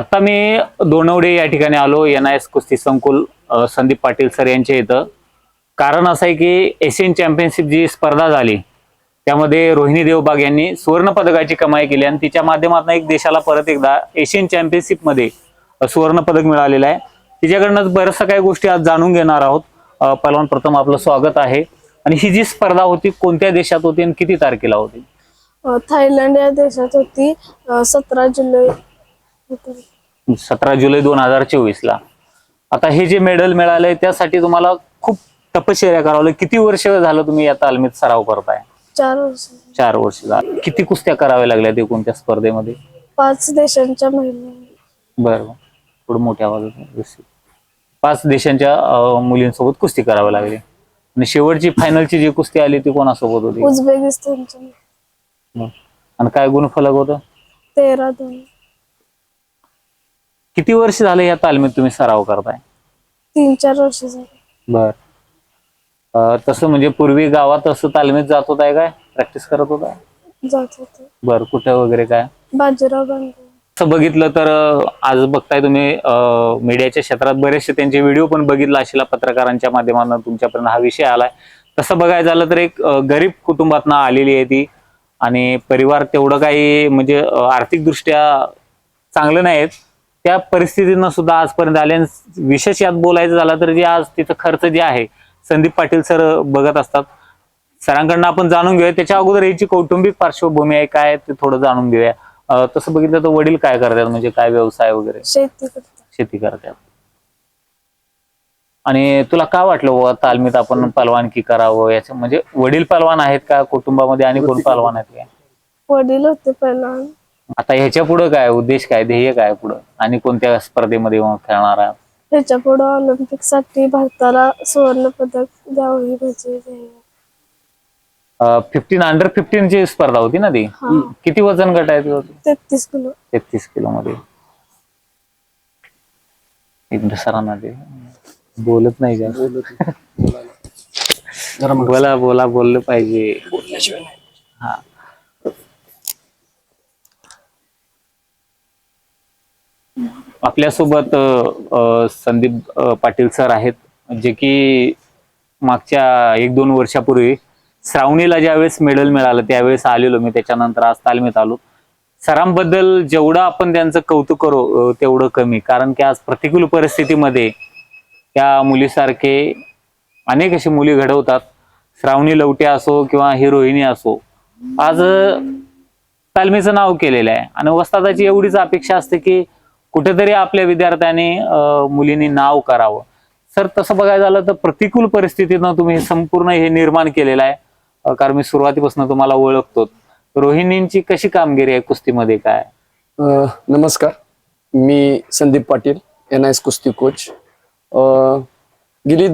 आता मी दोनवडे या ठिकाणी आलो एन आय एस कुस्ती संकुल संदीप पाटील सर यांच्या इथं. कारण असं आहे की एशियन चॅम्पियनशिप जी स्पर्धा झाली त्यामध्ये रोहिणी देवबाग यांनी सुवर्ण पदकाची कमाई केली आणि तिच्या माध्यमातून एक देशाला परत एकदा एशियन चॅम्पियनशिपमध्ये सुवर्ण पदक मिळालेलं आहे. तिच्याकडनं बऱ्याचशा काही गोष्टी आज जाणून घेणार आहोत. पलवान प्रथम आपलं स्वागत आहे. आणि ही जी स्पर्धा होती कोणत्या देशात होती आणि किती तारखेला होती? थायलंड या देशात होती. सतरा जुलै सतरा जुलै दोन हजार चोवीस ला आता हे जे मेडल मिळालंय त्यासाठी तुम्हाला खूप तपश्चर्या करावं लागली. किती वर्ष झालं तुम्ही या तालमीत सराव करताय? चार वर्ष. चार वर्ष झालं. किती कुस्त्या कराव्या लागल्या ते कोणत्या स्पर्धेमध्ये? पाच देशांच्या महिला. बरं. थोडं मोठ्या आवाजात. पाच देशांच्या अं, मुलींसोबत कुस्ती करावी लागली. आणि शेवटची फायनलची जी कुस्ती आली ती कोणासोबत होती? उझबेकिस्तानच्या बरं. आणि काय गुणफलक होतं? तेरा दोन. किती वर्ष झाले या तालमीत तुम्ही सराव करताय? तीन चार वर्ष झाली. बर. अं, तसं म्हणजे पूर्वी गावात असं तालमीत जात होताय काय? प्रॅक्टिस करत होता? जात होते. बर कुठे वगैरे काय? बाजीराव बांधव असं बघितलं तर अं, आज बघताय तुम्ही अं, मीडियाच्या क्षेत्रात बरेचसे त्यांचे व्हिडिओ पण बघितला असेल पत्रकारांच्या माध्यमातून तुमच्यापर्यंत हा विषय आलाय. तसं बघायचं झालं तर एक अं, गरीब कुटुंबातनं आलेली आहे ती आणि परिवार तेवढं काही म्हणजे अं, आर्थिकदृष्ट्या चांगलं नाहीत. त्या परिस्थितीनं सुद्धा आजपर्यंत आले आणि विशेष यात बोलायचं झालं तर जे आज तिथं खर्च जे आहे संदीप पाटील सर बघत असतात. सरांकडनं आपण जाणून घेऊया. त्याच्या अगोदर याची कौटुंबिक पार्श्वभूमी आहे काय ते थोडं जाणून घेऊया. अं, तसं बघितलं तर वडील काय करतात? म्हणजे काय व्यवसाय वगैरे? शेती करतात. शेती करतात. आणि तुला काय वाटलं बुवा तालमीत आपण पलवानकी करावं? याचं म्हणजे वडील पलवान आहेत का कुटुंबामध्ये आणि कोण पलवान आहेत काय वडील होते पहिला आता ह्याच्या पुढे काय? उद्देश काय? ध्येय काय पुढं? आणि कोणत्या स्पर्धेमध्ये मग खेळणार आहे ह्याच्या पुढे ऑलिम्पिकसाठी भारताला सुवर्ण पदक द्यावं ही माझी ध्येय. फिफ्टीन अंडर फिफ्टीन ची स्पर्धा होती ना ती? हा. किती वजन गट आहे तेहतीस किलो. तेहतीस किलो मध्ये एकदा सरांना ते बोलत नाही का बोला बोला बोललं पाहिजे. हा. आपल्यासोबत संदीप पाटील सर आहेत जे की मागच्या एक दोन वर्षापूर्वी श्रावणीला ज्यावेळेस मेडल मिळालं त्यावेळेस आलेलो मी त्याच्यानंतर आज तालमीत आलो. सरांबद्दल जेवढं आपण त्यांचं कौतुक करू तेवढं कमी कारण की आज प्रतिकूल परिस्थितीमध्ये त्या मुलीसारखे अनेक अशी मुली घडवतात. श्रावणी लवटे असो किंवा ही असो आज तालमीचं नाव केलेलं आहे. आणि वस्तादाची एवढीच अपेक्षा असते की कुठेतरी आपल्या विद्यार्थ्यांनी मुलींनी नाव करावं. सर तसं बघायला झालं तर प्रतिकूल परिस्थितीनं तुम्ही संपूर्ण हे निर्माण केलेलं आहे. कारण मी सुरुवातीपासून तुम्हाला ओळखतो. रोहिणींची कशी कामगिरी आहे कुस्तीमध्ये काय? नमस्कार. मी Sandeep Patil N I S कुस्ती कोच गेली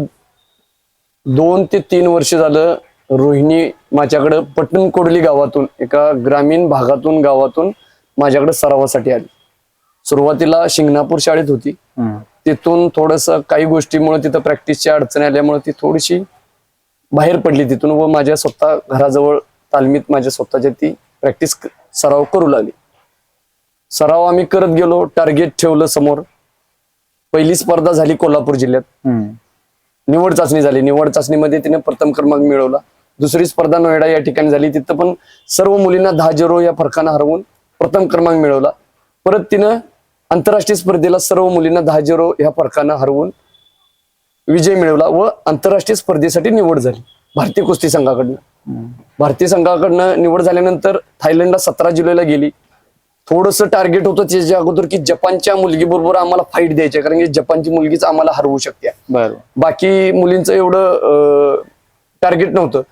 दोन ते तीन वर्ष झालं रोहिणी माझ्याकडं पटण कोडली गावातून एका ग्रामीण भागातून गावातून माझ्याकडे सरावासाठी आली. सुरुवातीला शिंगणापूर शाळेत होती. तिथून थोडस काही गोष्टीमुळे तिथं प्रॅक्टिसच्या अडचणी आल्यामुळे ती थोडीशी बाहेर पडली तिथून व माझ्या स्वतः घराजवळ तालमीत माझ्या स्वतःच्या ती प्रॅक्टिस सराव करू लागली. सराव आम्ही करत गेलो टार्गेट ठेवलं समोर. पहिली स्पर्धा झाली कोल्हापूर जिल्ह्यात. निवड चाचणी झाली. निवड चाचणीमध्ये तिने प्रथम क्रमांक मिळवला. दुसरी स्पर्धा नोएडा या ठिकाणी झाली. तिथं पण सर्व मुलींना दहा झिरो या फरकानं हरवून प्रथम क्रमांक मिळवला. परत तिनं आंतरराष्ट्रीय स्पर्धेला सर्व मुलींना दहा झिरो या फरकानं हरवून विजय मिळवला व आंतरराष्ट्रीय स्पर्धेसाठी निवड झाली. भारतीय कुस्ती संघाकडनं. भारतीय संघाकडनं निवड झाल्यानंतर थायलंडला सतरा जुलैला गेली. थोडस टार्गेट होतं त्याच्या अगोदर की जपानच्या मुलगी बरोबर आम्हाला फाईट द्यायची कारण की जपानची मुलगीच आम्हाला हरवू शकते. बाकी मुलींचं एवढं टार्गेट नव्हतं.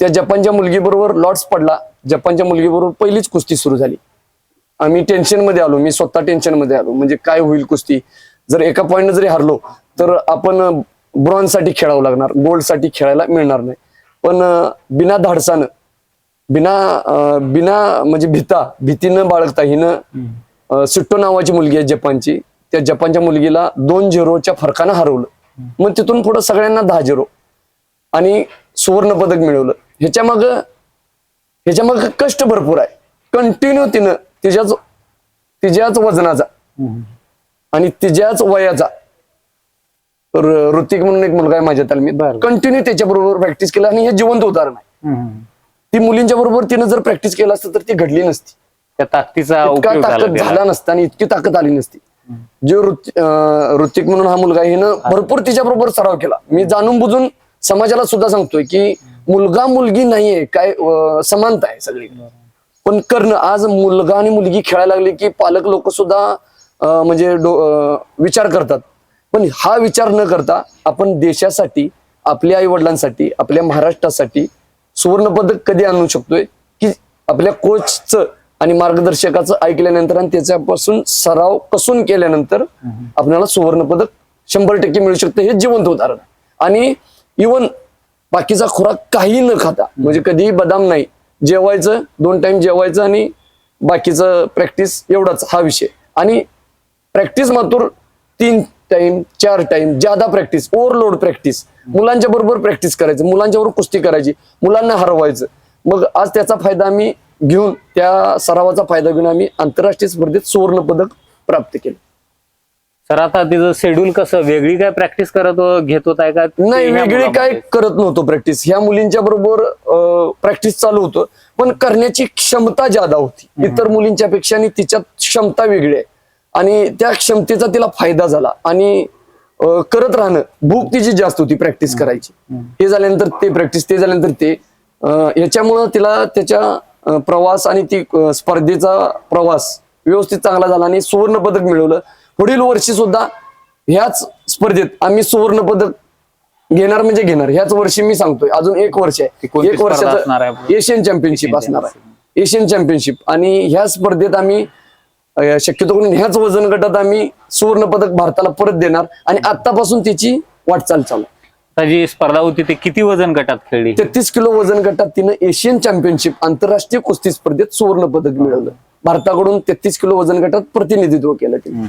त्या जपानच्या मुलगीबरोबर लॉट्स पडला. जपानच्या मुलगीबरोबर पहिलीच कुस्ती सुरू झाली. आम्ही टेन्शनमध्ये आलो मी स्वतः टेन्शनमध्ये आलो. म्हणजे काय होईल कुस्ती? जर एका पॉईंट जरी हरलो तर आपण ब्रॉन्झसाठी खेळावं लागणार गोल्डसाठी खेळायला मिळणार नाही. पण बिना धाडसानं बिना बिना म्हणजे भीता भीतीनं बाळगता हिनं सिट्टो नावाची मुलगी आहे जपानची. त्या जपानच्या मुलगीला दोन झिरोच्या फरकानं हरवलं. मग तिथून पुढे सगळ्यांना दहा झिरो आणि सुवर्ण पदक मिळवलं. ह्याच्या माग ह्याच्या माग कष्ट भरपूर आहे. कंटिन्यू तिनं तिच्याच तिच्याच वजनाचा आणि तिच्याच वयाचा. ऋतिक म्हणून एक मुलगा आहे माझ्या तालमीत. कंटिन्यू त्याच्याबरोबर प्रॅक्टिस केलं आणि हे जिवंत उदाहरण आहे. ती मुलींच्या बरोबर तिनं जर प्रॅक्टिस केलं असतं तर ती घडली नसती. त्या ताकदीचा ताकद. झाला नसता आणि इतकी ताकद आली नसती. जो ऋतिक म्हणून हा मुलगा हिनं भरपूर तिच्या बरोबर सराव केला. मी जाणून बुजून समाजाला सुद्धा सांगतोय की मुलगा मुलगी नाहीये काय समानता आहे सगळी. पण करणं आज मुलगा आणि मुलगी खेळायला लागले की पालक लोक सुद्धा म्हणजे विचार करतात. पण हा विचार न करता आपण देशासाठी आपल्या आई वडिलांसाठी आपल्या महाराष्ट्रासाठी सुवर्ण पदक कधी आणू शकतोय? की आपल्या कोचचं आणि मार्गदर्शकाचं ऐकल्यानंतर आणि त्याच्यापासून सराव कसून केल्यानंतर आपल्याला सुवर्ण पदक शंभर टक्के मिळू शकतं हे जिवंत उदाहरण. आणि इवन बाकीचा खुराक काही न खाता म्हणजे कधीही बदाम नाही जेवायचं दोन टाइम जेवायचं आणि बाकीचं प्रॅक्टिस एवढाच हा विषय. आणि प्रॅक्टिस मात्र तीन टाइम चार टाइम ज्यादा प्रॅक्टिस ओव्हरलोड प्रॅक्टिस मुलांच्या बरोबर प्रॅक्टिस करायचं मुलांच्या बरोबर कुस्ती करायची मुलांना हरवायचं. मग आज त्याचा फायदा आम्ही घेऊन त्या सरावाचा फायदा घेऊन आम्ही आंतरराष्ट्रीय स्पर्धेत सुवर्ण पदक प्राप्त केलं. सर आता तिचं शेड्यूल कसं? वेगळी काय प्रॅक्टिस करत घेत होताय का? नाही ह्या वेगळी काय मुलामध्ये? करत नव्हतो प्रॅक्टिस ह्या मुलींच्या बरोबर प्रॅक्टिस चालू होतं. पण करण्याची क्षमता ज्यादा होती. इतर मुलींच्या पेक्षा आणि तिच्यात क्षमता वेगळी आहे. आणि त्या क्षमतेचा तिला फायदा झाला. आणि अं, करत राहणं भूक तिची जास्त होती प्रॅक्टिस करायची. हे झाल्यानंतर ते प्रॅक्टिस ते झाल्यानंतर ते अं, याच्यामुळं तिला त्याच्या अं, प्रवास आणि ती अं, स्पर्धेचा प्रवास व्यवस्थित चांगला झाला आणि सुवर्ण पदक मिळवलं. पुढील वर्षी सुद्धा ह्याच स्पर्धेत आम्ही सुवर्ण पदक घेणार म्हणजे घेणार. ह्याच वर्षी मी सांगतोय. अजून एक वर्ष आहे. एक वर्षाचं आपली? एशियन चॅम्पियनशिप असणार आहे. एशियन चॅम्पियनशिप आणि ह्या स्पर्धेत आम्ही शक्यतो करून ह्याच वजन गटात आम्ही सुवर्ण पदक भारताला परत देणार. आणि आतापासून तिची वाटचाल चालू जी स्पर्धा होती ती किती वजन गटात खेळली? तेहतीस किलो वजन गटात तिनं एशियन चॅम्पियनशिप आंतरराष्ट्रीय कुस्ती स्पर्धेत सुवर्ण पदक मिळवलं. भारताकडून तेहतीस किलो वजन गटात प्रतिनिधित्व केलं तिने.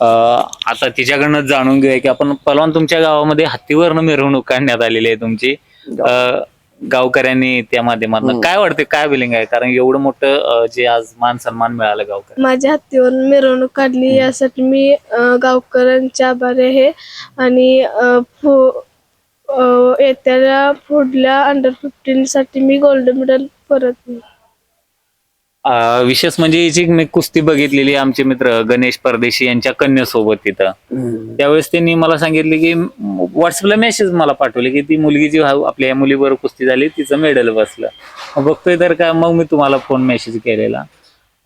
अं, आता तिच्याकडनं जाणून घेऊया की आपण पलवान तुमच्या गावामध्ये हत्तीवरनं मिरवणूक काढण्यात आलेली आहे तुमची. अं, गावकऱ्यांनी त्या माध्यमातून काय वाटते काय बिलिंग आहे? कारण एवढं मोठं जे आज मान सन्मान मिळालं गावकऱ्यांना. माझ्या हत्तीवर मिरवणूक काढली यासाठी मी गावकऱ्यांचे आभारी आहे. आणि येत्या पुढल्या अंडर फिफ्टीन साठी मी गोल्ड मेडल परत विशेष म्हणजे हिची मी कुस्ती बघितलेली आमचे मित्र गणेश परदेशी यांच्या कन्यासोबत तिथं. त्यावेळेस त्यांनी मला सांगितले की व्हॉट्सअपला मेसेज मला पाठवले की ती मुलगी जी हा- आपल्या या मुलीबरोबर कुस्ती झाली तिचं मेडल बसलं. बघतोय तर का मग मी तुम्हाला फोन मेसेज केलेला.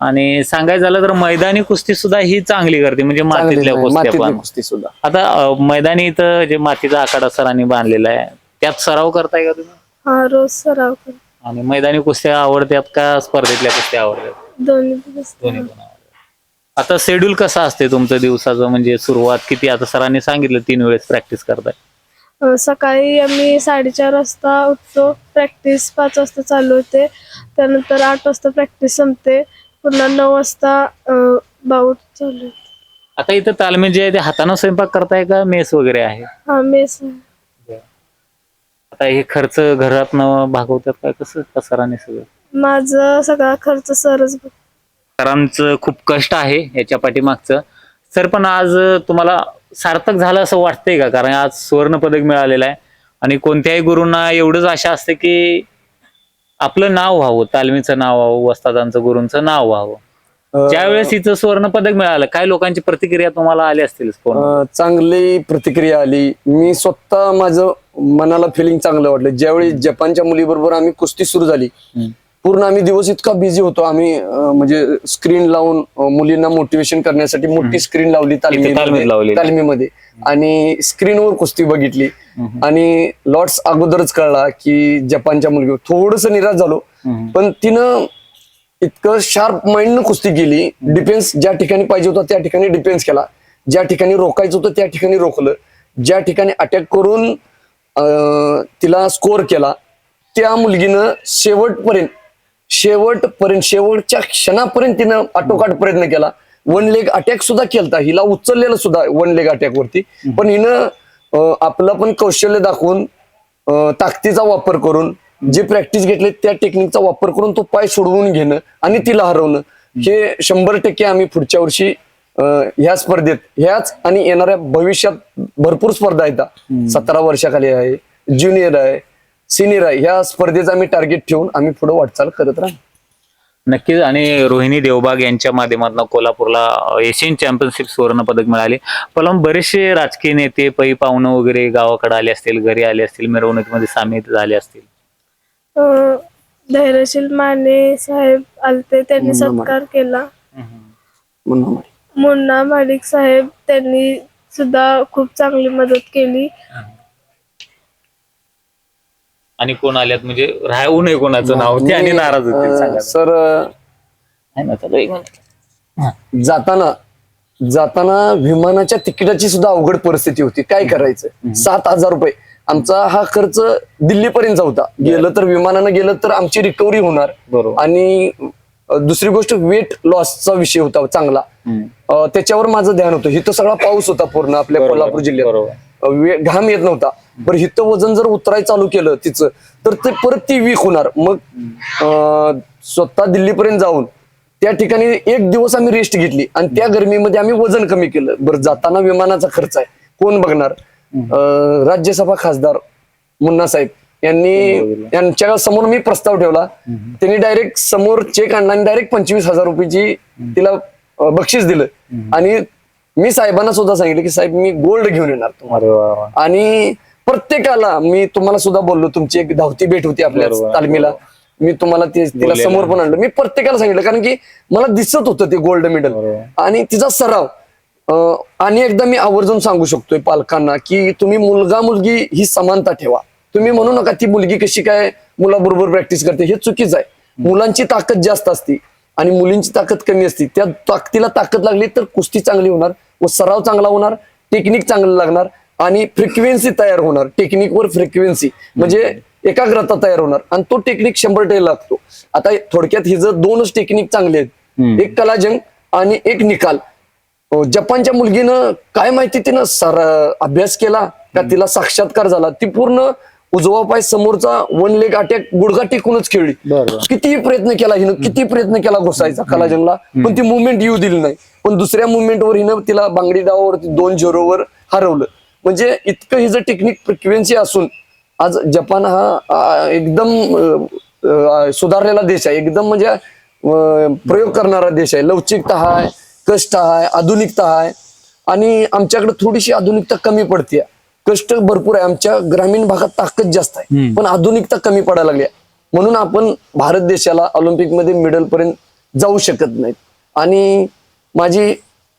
आणि सांगायचं झालं तर मैदानी कुस्ती सुद्धा ही चांगली करते म्हणजे मातीतल्या कुस्त्या कुस्ती सुद्धा. आता मैदानी इथं जे मातीचा आखाडा सरांनी बांधलेला आहे त्यात सराव करताय का तुम्ही? हा रोज सराव कर आणि मैदानी कुस्त्या आवडतात का स्पर्धेतल्या कुस्त्या आवडतात? दोन्ही पण आवडतात. आता शेड्यूल कसं असते तुमचं दिवसाचं? म्हणजे सुरुवात किती? आता सरांनी सांगितलं तीन वेळेस प्रॅक्टिस करताय. अ, सकाळी आम्ही साडेचार वाजता उठतो. प्रॅक्टिस पाच वाजता चालू होते. त्यानंतर आठ वाजता प्रॅक्टिस संपते. पुन्हा नऊ वाजता बाऊट चालू होते. आता इथं तालमी जे आहे ते हातानं स्वयंपाक करताय का? मेस वगैरे आहे? हा मेस आहे. आता हे खर्च घरातनं भागवतात काय कसं? का सरांनी सगळं? माझं सगळा खर्च सरच बघ. सरांचं खूप कष्ट आहे याच्या पाठीमागचं. सर पण आज तुम्हाला सार्थक झालं असं वाटतंय का? कारण आज सुवर्ण पदक मिळालेलं आहे. आणि कोणत्याही गुरूंना एवढंच आशा असते की आपलं नाव व्हावं तालमीचं नाव व्हावं वस्तादांचं गुरूंचं नाव व्हावं. ज्यावेळेस हिचं सुवर्ण पदक मिळालं काय लोकांची प्रतिक्रिया तुम्हाला आली असतील अं, चांगली प्रतिक्रिया आली. मी स्वतः माझं मनाला फिलिंग चांगलं वाटलं. ज्यावेळी जपानच्या मुलीबरोबर आम्ही कुस्ती सुरू झाली पूर्ण आम्ही दिवस इतका बिझी होतो. आम्ही अं, म्हणजे स्क्रीन लावून अं, मुलींना मोटिवेशन करण्यासाठी मोठी स्क्रीन लावली तालमीत तालमीमध्ये. लावलेली. तालमीमध्ये. आणि स्क्रीनवर कुस्ती बघितली. आणि लॉट्स अगोदरच कळला की जपानच्या मुलगी थोडस निराश झालो. पण तिनं इतकं शार्प माइंडनं कुस्ती केली. डिफेन्स ज्या ठिकाणी पाहिजे होता त्या ठिकाणी डिफेन्स केला. ज्या ठिकाणी रोखायचं होतं त्या ठिकाणी रोखलं. ज्या ठिकाणी अटॅक करून तिला स्कोअर केला त्या मुलगीनं शेवटपर्यंत शेवटपर्यंत शेवटच्या क्षणापर्यंत तिनं आटोकाट प्रयत्न केला. वन लेग अटॅक सुद्धा केलता. हिला उचललेलं सुद्धा वन लेग अटॅक वरती. पण हिनं आपलं पण कौशल्य दाखवून ताकदीचा वापर करून जे प्रॅक्टिस घेतले त्या टेक्निकचा वापर करून तो पाय सोडवून घेणं आणि तिला हरवणं हे शंभर टक्के आम्ही पुढच्या वर्षी ह्या स्पर्धेत ह्याच आणि येणाऱ्या भविष्यात भरपूर स्पर्धा आहेत. सतरा वर्षाखाली आहे ज्युनियर आहे सिनियर आहे ह्या स्पर्धेचं आम्ही टार्गेट ठेवून आम्ही पुढे वाटचाल करत राहू. नक्कीच आणि रोहिणी देवबाग यांच्या माध्यमातून कोल्हापूरला एशियन चॅम्पियनशिप सुवर्ण पदक मिळाले. पण बरेचसे राजकीय नेते पै पाहुणं वगैरे गावाकडे आले असतील घरी आले असतील मिरवणुकीमध्ये सामील झाले असतील. अं, धैर्यशील माने साहेब आलते त्यांनी मुन्ना. सत्कार केला. मुन्ना माडिक साहेब त्यांनी सुद्धा खूप चांगली मदत केली. आणि कोण आल्यात? म्हणजे राहू नये कोणाचं नाव? ते आणि नाराज होतील अं, सांगा. सर अं, आहे ना, चला एक मिनिट. जाताना जाताना विमानाच्या तिकिटाची सुद्धा अवघड परिस्थिती होती. काय करायचं? सात हजार रुपये. आमचा हा खर्च दिल्लीपर्यंत होता. गेलं तर विमानानं गेलं तर आमची रिकव्हरी होणार. आणि दुसरी गोष्ट वेट लॉसचा विषय होता चांगला. त्याच्यावर माझं ध्यान होतं. इथं सगळा पाऊस होता पूर्ण आपल्या कोल्हापूर जिल्ह्यात. घाम येत नव्हता. बरं हिथं वजन जर उतराय चालू केलं तिचं तर ते परत ती वीक होणार. मग स्वतः दिल्लीपर्यंत जाऊन त्या ठिकाणी एक दिवस आम्ही रेस्ट घेतली. आणि त्या गरमीमध्ये आम्ही वजन कमी केलं. बरं जाताना विमानाचा खर्च आहे. कोण बघणार? राज्यसभा खासदार मुन्ना साहेब यांनी यांच्या समोर मी प्रस्ताव ठेवला. त्यांनी डायरेक्ट समोर चेक आणला आणि डायरेक्ट पंचवीस हजार रुपयाची तिला बक्षीस दिलं. आणि मी साहेबांना सुद्धा सांगितलं की साहेब मी गोल्ड घेऊन येणार तुम्हाला. आणि प्रत्येकाला मी तुम्हाला सुद्धा बोललो तुमची एक धावती भेट होती आपल्या तालमीला. मी तुम्हाला ते तिला. समोर पण आणलं. मी प्रत्येकाला सांगितलं कारण की मला दिसत होतं ते गोल्ड मेडल. आणि तिचा सराव आणि एकदा मी आवर्जून सांगू शकतोय पालकांना की तुम्ही मुलगा मुलगी ही समानता ठेवा. तुम्ही म्हणू नका ती मुलगी कशी काय मुलाबरोबर प्रॅक्टिस करते हे चुकीचं आहे. मुलांची ताकद जास्त असते आणि मुलींची ताकद कमी असते. त्या ताकदीला ताकद लागली तर कुस्ती चांगली होणार व सराव चांगला होणार टेक्निक चांगलं लागणार आणि फ्रिक्वेन्सी तयार होणार. टेक्निकवर फ्रिक्वेन्सी म्हणजे एकाग्रता तयार होणार आणि तो टेक्निक शंभर टक्के लागतो. आता थोडक्यात ही जर दोनच टेक्निक चांगले. आहेत. एक कलाजंग आणि एक निकाल. जपानच्या मुलगीनं काय माहिती तिनं सर अभ्यास केला का तिला साक्षात्कार झाला. ती पूर्ण उजवा पाय समोरचा वन लेग अटॅक गुडघा टेकूनच खेळली. बरोबर. किती प्रयत्न केला हिनं किती प्रयत्न केला घुसायचा कलाजंगला पण ती मुवमेंट येऊ दिली नाही. पण दुसऱ्या मुवमेंटवर हिनं तिला बांगडी डावावरती दोन झिरोवर हरवलं. म्हणजे इतकं हिचं टेक्निक फ्रिक्वेन्सी असून आज जपान हा एकदम सुधारलेला देश आहे. एकदम म्हणजे प्रयोग करणारा देश आहे. लवचिकता आहे कष्ट आहे आधुनिकता आहे. आणि आमच्याकडे थोडीशी आधुनिकता कमी पडते कष्ट भरपूर आहे. आमच्या ग्रामीण भागात ताकद जास्त आहे. पण आधुनिकता कमी पडायला लागली आहे. म्हणून आपण भारत देशाला ऑलिम्पिकमध्ये मेडल पर्यंत जाऊ शकत नाहीत. आणि माझी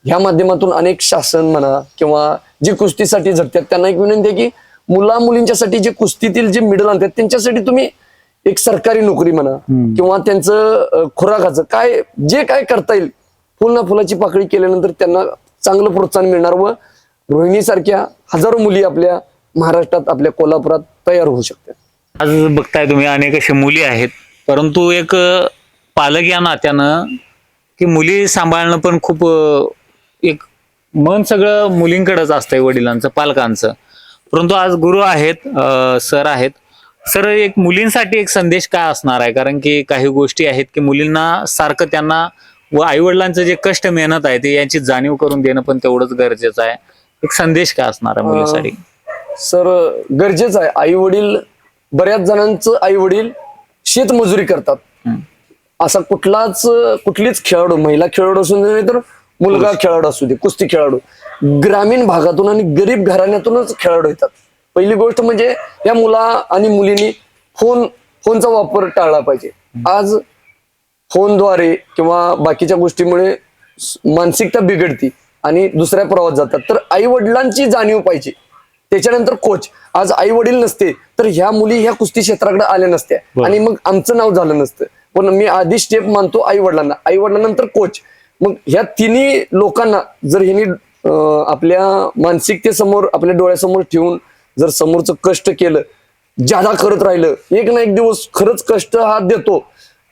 ह्या माध्यमातून अनेक शासन म्हणा किंवा जे कुस्तीसाठी झटतात त्यांना एक विनंती आहे की मुला मुलींच्यासाठी जे कुस्तीतील जे मेडल आणतात त्यांच्यासाठी तुम्ही एक सरकारी नोकरी म्हणा किंवा त्यांचं खुराकाचं काय जे काय करता येईल फुल ना फुलाची पाकळी केल्यानंतर त्यांना चांगलं प्रोत्साहन मिळणार व रोहिणी सारख्या हजारो मुली आपल्या महाराष्ट्रात आपल्या कोल्हापुरात तयार होऊ शकतात. आज बघताय तुम्ही अनेक अशा मुली आहेत. परंतु एक पालक या नात्यानं की मुली सांभाळणं पण खूप एक मन सगळं मुलींकडेच असतंय वडिलांचं पालकांचं. परंतु आज गुरु आहेत सर आहेत. सर एक मुलींसाठी एक संदेश काय असणार आहे? कारण की काही गोष्टी आहेत की मुलींना सारखं त्यांना व आई वडिलांचं जे कष्ट मेहनत आहे ते यांची जाणीव करून देणं पण तेवढंच गरजेचं आहे. एक संदेश काय असणार आहे मुलीसाठी? सर गरजेचं आहे. आई वडील बऱ्याच जणांचं आई वडील शेतमजुरी करतात. असा कुठलाच कुठलीच खेळाडू महिला खेळाडू असू दे नाही तर मुलगा खेळाडू असू दे कुस्ती खेळाडू. ग्रामीण भागातून आणि गरीब घराण्यातूनच खेळाडू येतात. पहिली गोष्ट म्हणजे या मुला आणि मुलींनी फोन फोनचा वापर टाळला पाहिजे. आज फोनद्वारे किंवा बाकीच्या गोष्टीमुळे मानसिकता बिघडती आणि दुसऱ्या प्रवास जातात. तर आई वडिलांची जाणीव पाहिजे. त्याच्यानंतर कोच आज आई वडील नसते तर ह्या मुली ह्या कुस्ती क्षेत्राकडे आल्या नसत्या. आणि मग आमचं नाव झालं नसतं. पण मी आधी स्टेप मानतो आई वडिलांना आई वडिलांनंतर कोच मग ह्या तिन्ही लोकांना जर ह्यांनी आपल्या मानसिकतेसमोर आपल्या डोळ्यासमोर ठेवून जर समोरचं कष्ट केलं ज्यादा करत राहिलं एक ना एक दिवस खरंच कष्ट हा देतो.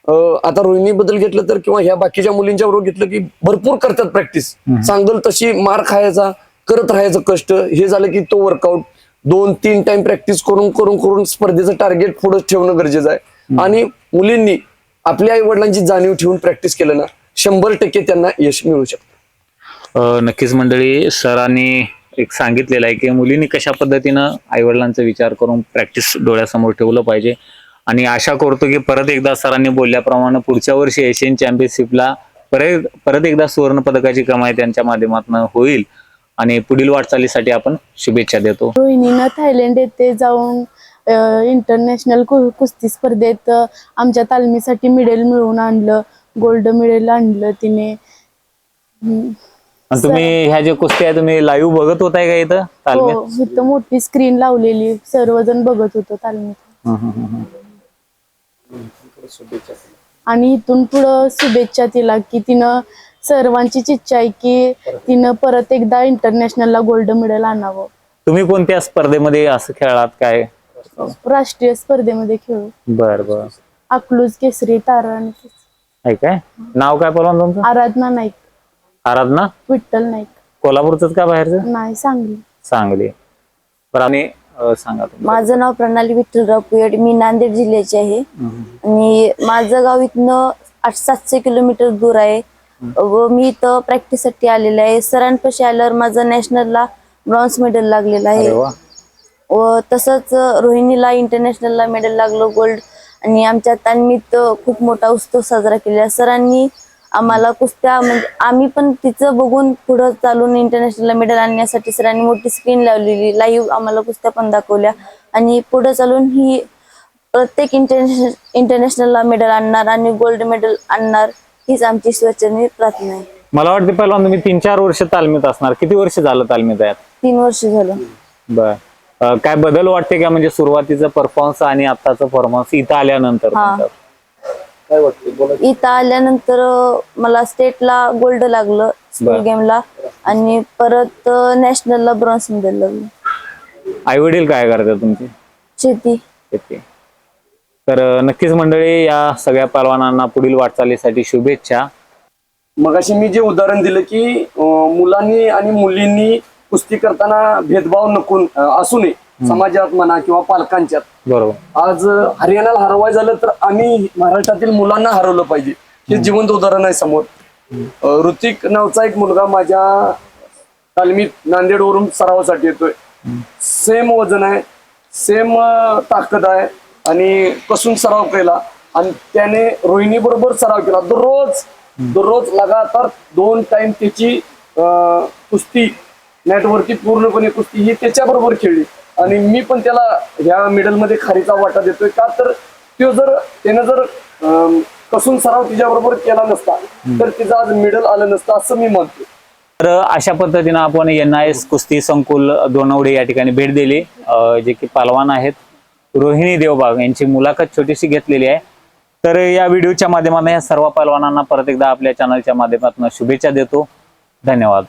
आता रोहिणी बद्दल घेतलं तर किंवा ह्या बाकीच्या मुलींच्या बरोबर घेतलं की भरपूर करतात प्रॅक्टिस. सांगल तशी मार खायचा करत राहायचं कष्ट. हे झालं की तो वर्कआउट दोन तीन टाइम प्रॅक्टिस करून करून करून स्पर्धेचं टार्गेट पुढे ठेवणं गरजेचं आहे. आणि मुलींनी आपल्या आई वडिलांची जाणीव ठेवून प्रॅक्टिस केलं ना शंभर टक्के त्यांना यश मिळू शकतं. नक्कीच मंडळी सरांनी एक सांगितलेलं आहे की मुलींनी कशा पद्धतीनं आईवडिलांचा विचार करून प्रॅक्टिस डोळ्यासमोर ठेवलं पाहिजे. आणि आशा करतो की परत एकदा सरांनी बोलल्याप्रमाणे पुढच्या वर्षी एशियन चॅम्पियनशिपला परत परत एकदा सुवर्ण पदकाची कमाई त्यांच्या माध्यमातून होईल. आणि पुढील वाटचालीसाठी आपण शुभेच्छा देतो. रोहिणीनं थायलंड येथे जाऊन इंटरनॅशनल कुस्ती स्पर्धेत आमच्या तालमीसाठी मेडल मिळवून आणलं गोल्ड मेडल आणलं तिने. तुम्ही ह्या जे कुस्ती आहे तुम्ही लाईव्ह बघत होताय का इथं हो इथं मोठी स्क्रीन लावलेली सर्वजण बघत होतो तालमीत. आणि इथून पुढं शुभेच्छा तिला की तिनं सर्वांचीच इच्छा आहे की तिनं परत एकदा इंटरनॅशनलला गोल्ड मेडल आणावं. तुम्ही कोणत्या स्पर्धेमध्ये असं खेळात काय? राष्ट्रीय स्पर्धेमध्ये खेळू. बर बर. अकलूज केसरी तारा आणि आहे काय? नाव काय बोला तुमचं? आराधना नाईक. आराधना? विठ्ठल नाईक. कोल्हापूरच का बाहेरचं? नाही सांगली. सांगली. बरं आणि अं, सांगा माझं नाव प्रणाली विठ्ठलराव पुयड मी नांदेड जिल्ह्याची आहे. आणि माझं गाव इथनं आठ सातशे किलोमीटर दूर आहे. व मी इथं प्रॅक्टिससाठी आलेले आहे. सरांपाशी आल्यावर माझं नॅशनलला ब्रॉन्झ मेडल लागलेलं आहे. वा. तसंच रोहिणीला इंटरनॅशनलला मेडल लागलं गोल्ड आणि आमच्या तालमीत खूप मोठा उत्सव साजरा केला सरांनी आम्हाला कुस्त्या म्हणजे आम्ही पण तिचं बघून पुढं चालून इंटरनॅशनलला मेडल आणण्यासाठी सरांनी मोठी स्क्रीन लावलेली. लाईव्ह आम्हाला कुस्त्या पण दाखवल्या. आणि पुढे चालून ही प्रत्येक इंटरनॅशनल इंटरनॅशनलला मेडल आणणार आणि गोल्ड मेडल आणणार हीच आमची स्वच्छनी प्रार्थना आहे. मला वाटतं पहिला तुम्ही तीन चार वर्ष तालमीत असणार. किती वर्ष झालं तालमीत आहेत तीन वर्ष झालं. बर. अं, काय बदल वाटते का? म्हणजे सुरुवातीचा परफॉर्मन्स आणि आताचा परफॉर्मन्स इथं आल्यानंतर हा. तुमचा? इथं आल्यानंतर मला स्टेटला गोल्ड लागलं स्कूल बर. गेमला. आणि परत नॅशनलला ब्रॉन्झ मेडल लागलं. आई वडील काय करतात तुमचे? शेती. येते तर अं, नक्कीच मंडळी या सगळ्या पहलवानांना पुढील वाटचालीसाठी शुभेच्छा. मगाशी मी जे उदाहरण दिलं की अं, मुलांनी आणि मुलींनी कुस्ती करताना भेदभाव नकून अं, असू नये. समाजात म्हणा किंवा पालकांच्यात. बरोबर. आज हरियाणाला हरवाय झालं तर आम्ही महाराष्ट्रातील मुलांना हरवलं पाहिजे. हे जिवंत उदाहरण आहे समोर. ऋतिक नावचा एक मुलगा माझ्या तालमीत नांदेडवरून सरावासाठी येतोय. सेम वजन आहे सेम ताकद आहे आणि कसून सराव केला आणि त्याने रोहिणी बरोबर सराव केला. दररोज दररोज लगातार दोन टाइम त्याची कुस्ती नेटवरती पूर्णपणे कुस्ती ही त्याच्याबरोबर खेळली. आणि मी पण त्याला ह्या मेडलमध्ये खारीचा वाटा देतोय. का तर तो जर त्यानं जर कसून सराव तिच्याबरोबर केला नसता तर तिचं आज मेडल आलं नसतं असं मी म्हणतो तर अशा पद्धतीनं आपण एन आय एस कुस्ती संकुल दोनवडे या ठिकाणी भेट दिली. जे की पालवान आहेत रोहिणी देवबाग यांची मुलाखत छोटीशी घेतलेली आहे. तर या व्हिडिओच्या माध्यमातून या सर्व पहलवानांना परत एकदा आपल्या चॅनलच्या माध्यमातून शुभेच्छा देतो. धन्यवाद.